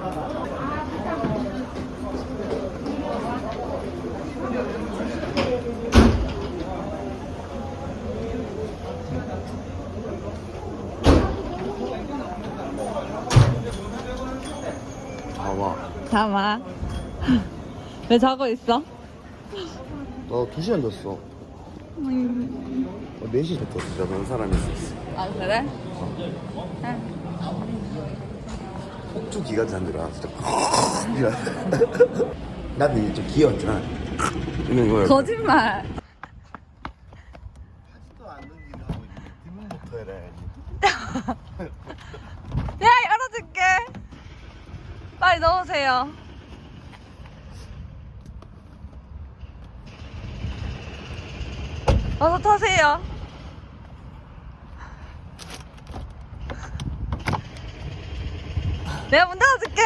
봐봐. 담아. 왜 자고 있어? 나 2시간 잤어. 음. 어, 4시 잤어. 진짜 너는 사람이 있어. 아 그래? 폭주 기가 잔들아. 진짜. 나는 이제 좀 귀여웠잖아. 이런 거야. 거짓말. 하지도 않는 일을 하고 있는데 뒷문부터 해라야지. 야. 빨리 넣으세요. 어서 타세요. 내가 문 닫아줄게.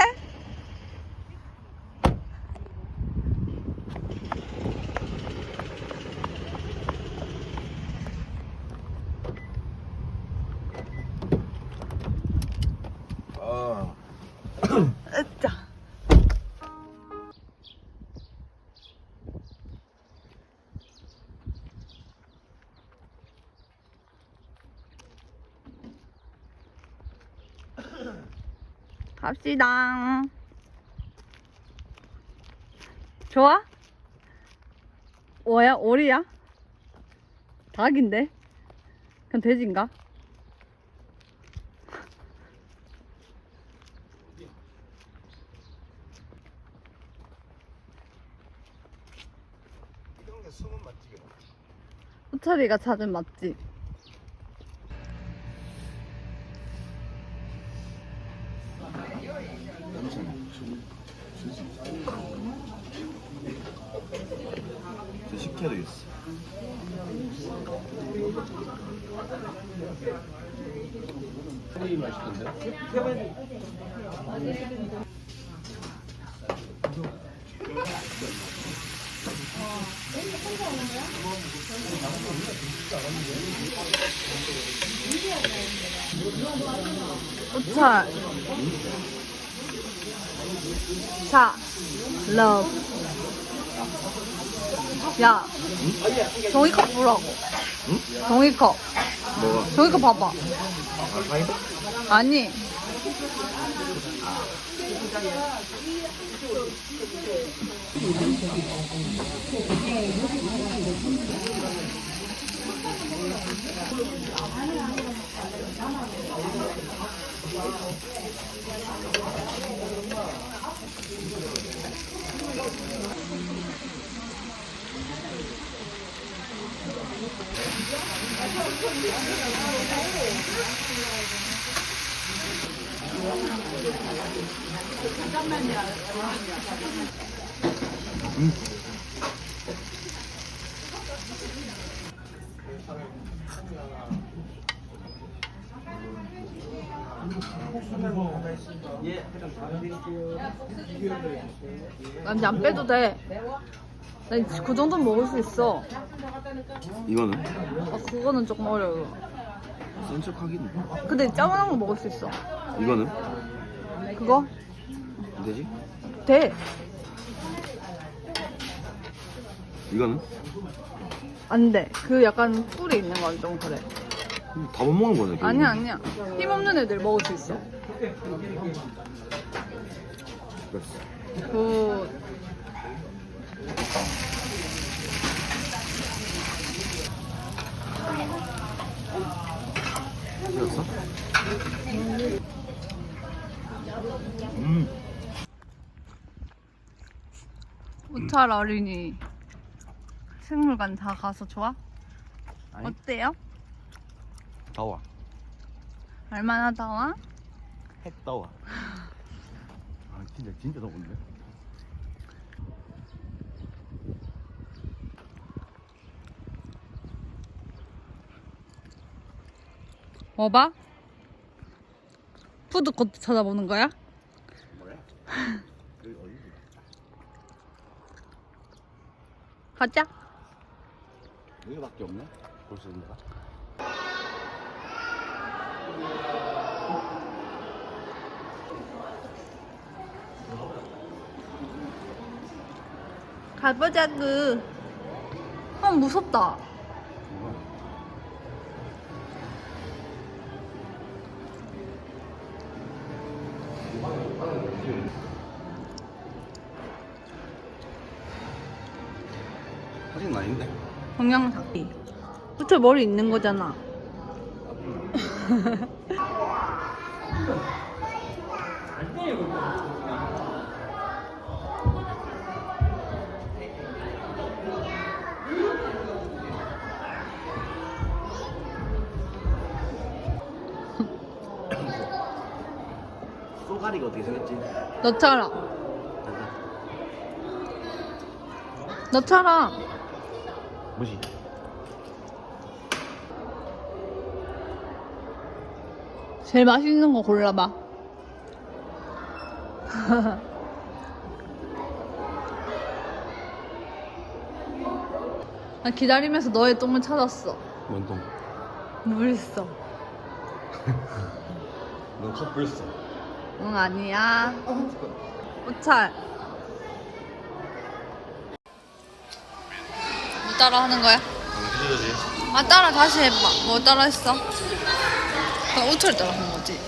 아. 으짜. 갑시다. 좋아? 뭐야? 오리야? 닭인데? 그럼 돼지인가? 이런 게 숨은 맛지게. 호철이가 찾은 맛집. 저 식혜도 있어. 호철. 자, 러브. 야, 종이컵 보라고. 종이컵. 뭐가? 종이컵 봐봐. 아? 아니. 난 이제 안 빼도 돼. 난그 정도는 먹을 수 있어. 이거는? 아, 그거는 조금 어려워. 센 척 하긴. 근데 짜만한 거 먹을 수 있어. 이거는? 그거? 안 되지? 돼. 이거는? 안 돼. 그 약간 꿀이 있는 건 좀 그래. 다 못 먹는 거네. 아니야, 아니야. 힘 없는 애들 먹을 수 있어. 됐어. 그, 찍었어? 음. 우철 어린이 생물관 다 가서 좋아? 아니. 어때요? 더워. 얼마나 더워? 핵 더워. 아 진짜 진짜 더운데. 먹어봐. 푸드 코트 찾아보는 거야? 뭐야? 여기 어디? 가자. 여기밖에 없네. 볼 수 있는 데가. 가보자구. 아 무섭다. 사진 아닌데? 동영상. 그쵸 머리 있는 거잖아. 쏘가리가 어떻게 생겼지? 너처럼. 너처럼. 뭐지? 제일 맛있는 거 골라봐. 나 기다리면서 너의 똥을 찾았어. 뭔 똥? 물 있어. 너 커플 써. 응, 아니야. 옷잘. 뭐 따라 하는 거야? 해줘야지. 아, 따라 다시 해봐. 뭐 따라 했어? 그냥 옷을 따라 한 거지.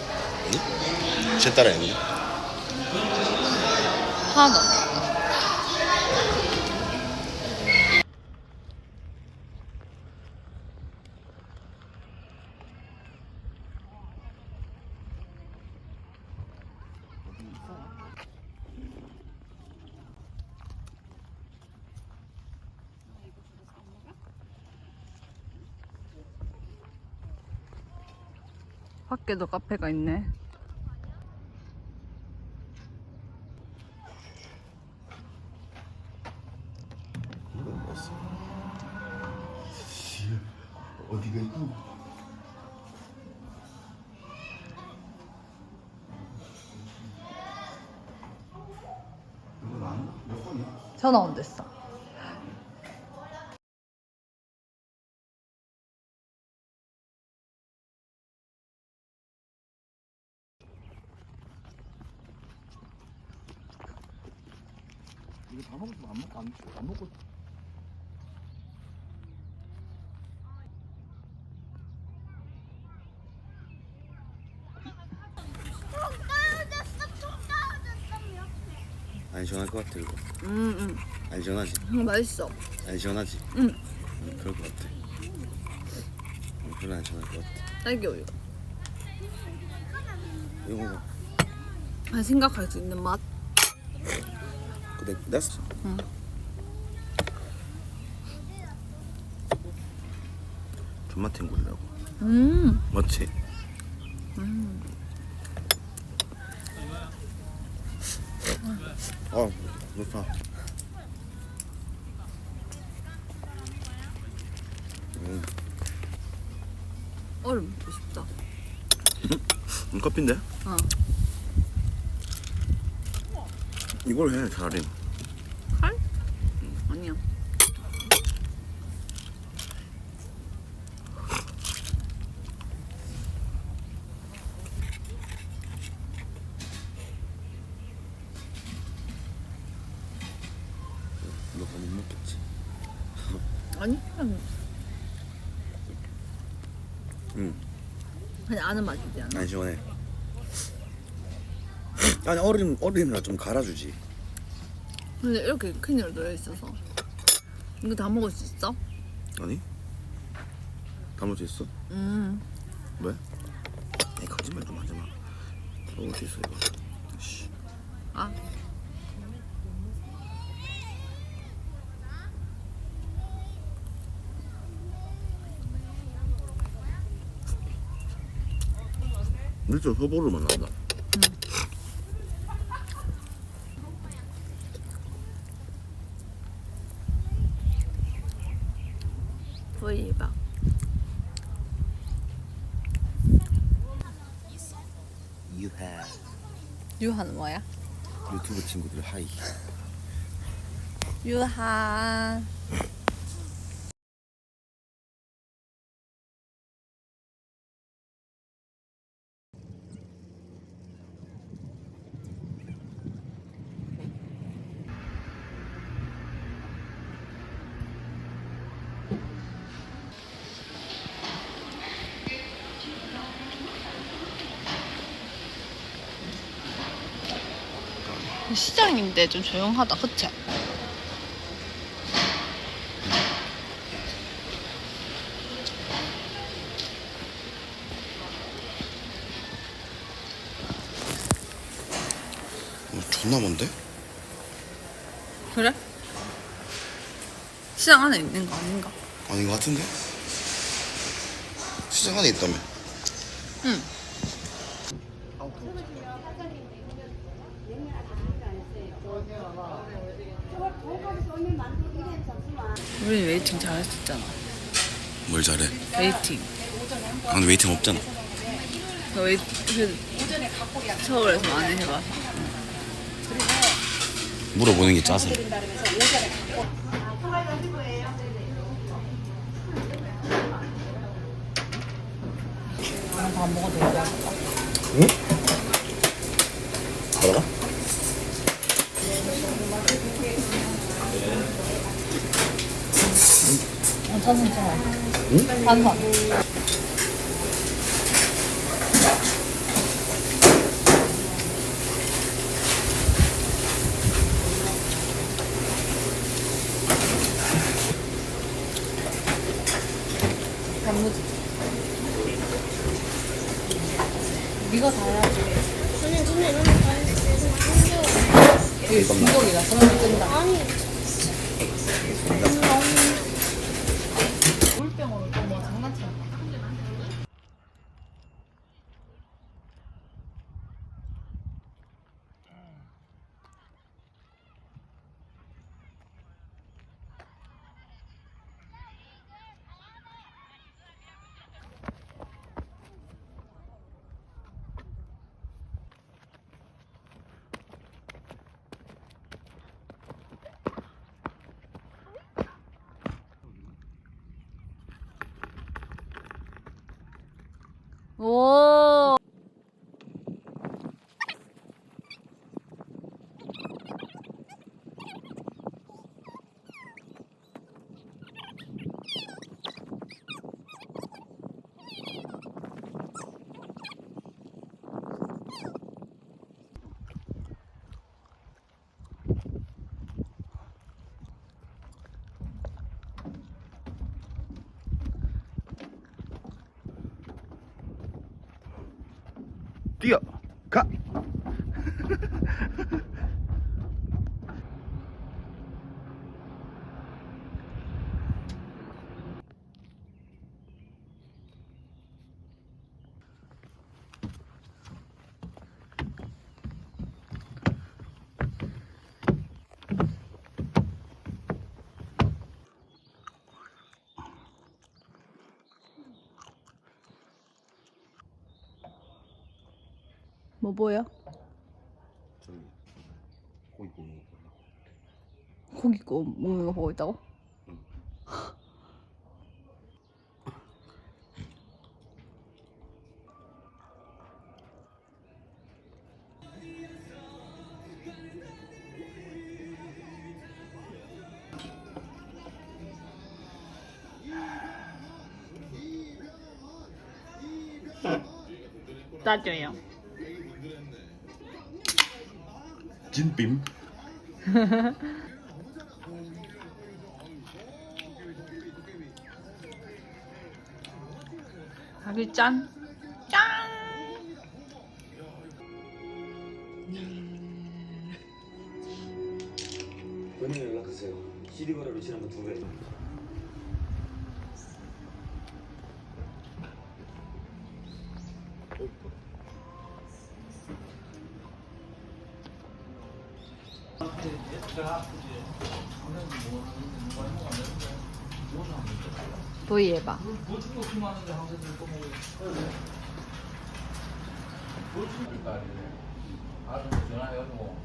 제 따라 했니? 하나. 밖에도 카페가 있네. 어디가 있고? 전화 온 됐어. 이거 다 먹었으면 안 먹고 안, 안 먹고 안 시원할 것 같아 이거 음, 음. 안 시원하지? 음, 맛있어. 안 시원하지? 응. 응, 그럴 것 같아 응, 별로 안 시원할 것 같아 딸기 우유. 이거 먹어 아, 생각할 수 있는 맛. 근데 냈어 응. 존맛 탱굴이라고 음. 맞지? 음. 어 좋다 음, 얼음 먹고 싶다. 음 커피인데? 어. 이걸 해 차라리 칼? 아니야. 너가 못 먹겠지 아니, 그냥, 응 그냥 아는 맛이지 않아? 안 시원해 아니 얼음 얼음이라 좀 갈아주지 근데 이렇게 큰일 들어있어서. 이거 다 먹을 수 있어? 아니? 다 먹을 수 있어? 음. 왜? 에이 거짓말 좀 하지 마 먹을 수 있어 이거 씨. 아. 진짜 소보루만 난다 대박. 유하 유하는 뭐야? 유튜브 친구들 하이 유하. 시장인데 좀 조용하다, 그치? 어, 존나 먼데? 그래? 시장 안에 있는 거 아닌가? 아닌 것 같은데? 시장 안에 있다며 응. 우리 웨이팅 잘했었잖아. 뭘 잘해? 웨이팅. 아 근데 웨이팅 없잖아 너 웨이, 그, 서울에서 많이 해봐. 물어보는 게 짜서 밥 먹어도 되겠다. 응? 가다 응? 탄산. 단무지. 네가 다 해야지. 저는 근데 너무 잘했어요. 이게 중독이다. 그런 거 뜬다. 아니, 물 뛰어 가 뭐 보여? 저기 고기 구워 거야 고기 구워 먹는 거 보고 있다고? 따줘요. 진빔 가기 짠. 짠. 은행 연락하세요. CD 거래로 지난번 두 배. V 해봐. 아들 전화해가지고